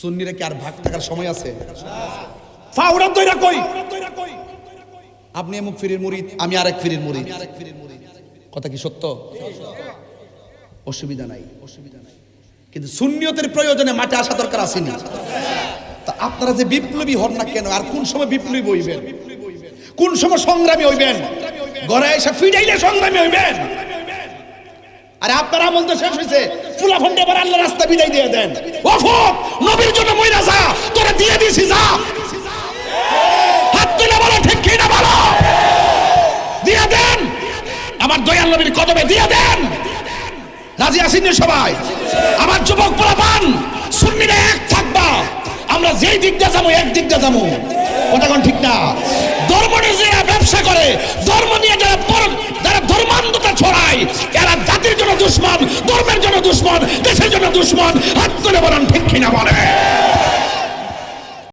সুন্নিরা কি আর ভাগ থাকার সময় আছে? কই? আপনি এমুক ফিরির মুরিদ আমি আরেক ফিরির মুরিদ কথা কি সত্য? অসুবিধা নাই। অসুবিধা নাই কিন্তু সুন্নিয়তের প্রয়োজনে মাঠে আসা দরকার আসেনি। তা আপনারা যে বিপ্লবী হন না কেন আর কোন সময় বিপ্লবী হইবেন? কোন সময় সংগ্রামী হইবেন? ঘরে এসে ফিডাইলে সংগ্রামী হইবেন? আরে আপনার আমল তো শেষ হয়েছে ফুলা ফন্ডে এবার আল্লাহ রাস্তা বিদায় দিয়ে দেন। ও ফুক, নবীর জন্য মইরা যা, তোরা দিয়ে দিছি যা। হাত তুলে বলো, ঠিক কি না বলো? দিয়ে দেন। আমার দয়াল নবীর কদমে দিয়ে দেন। রাজি আছেন নি সবাই? আমার যুবক পোলাপান সুন্নিরা এক থাকবা। আমরা যেই দিক দিয়ে যাব, এক দিক দিয়ে যাব। কথা ঠিক না? ধর্ম নিয়ে জাতির জন্য দুশ্মন, ধর্মের জন্য দুশ্মন, দেশের জন্য দুশ্মন, হাত তুলে বলেন, ঠিক কিনা বলে